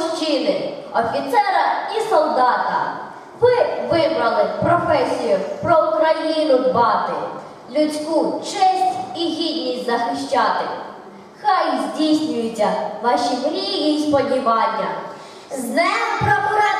мужчини, офіцера і солдата. Ви вибрали професію про Україну дбати, людську честь і гідність захищати. Хай здійснюються ваші мрії і сподівання. З Днем прокуратури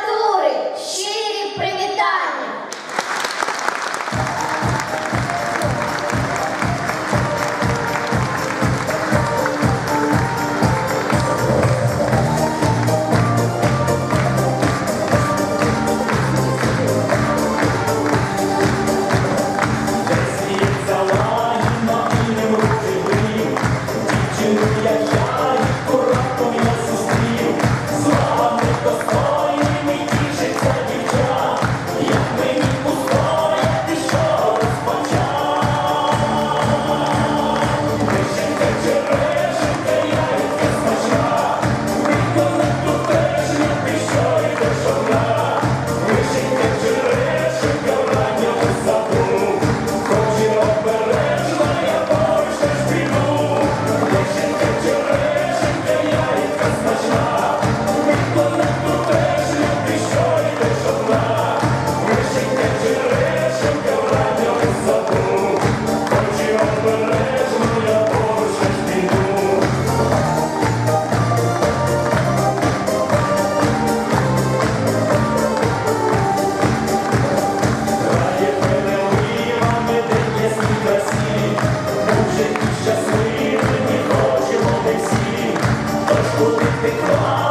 Oh,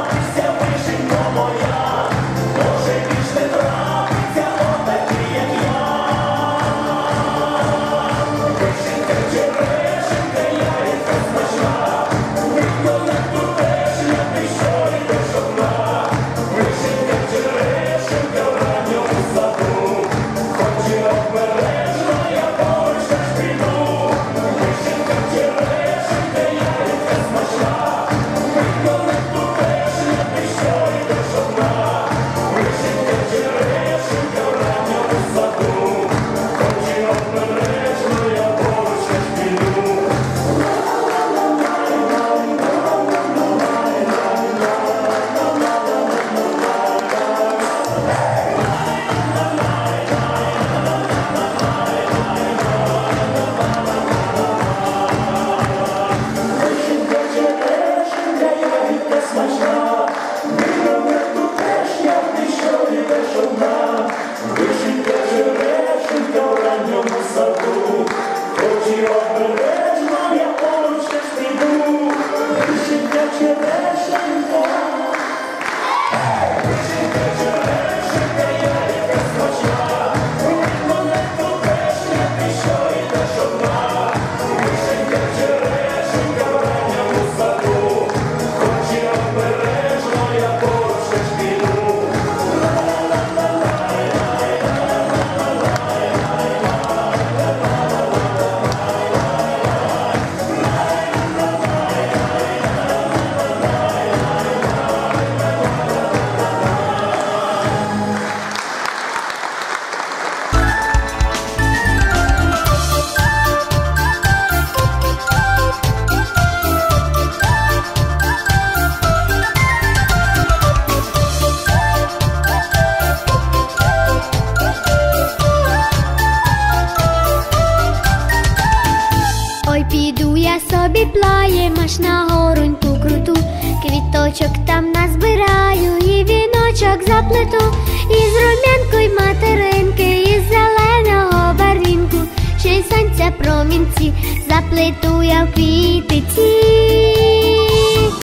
квіточок там назбираю і віночок заплету, із рум'янку й материнки, із зеленого барвінку, ще й сонця промінці, заплету я в квітиці.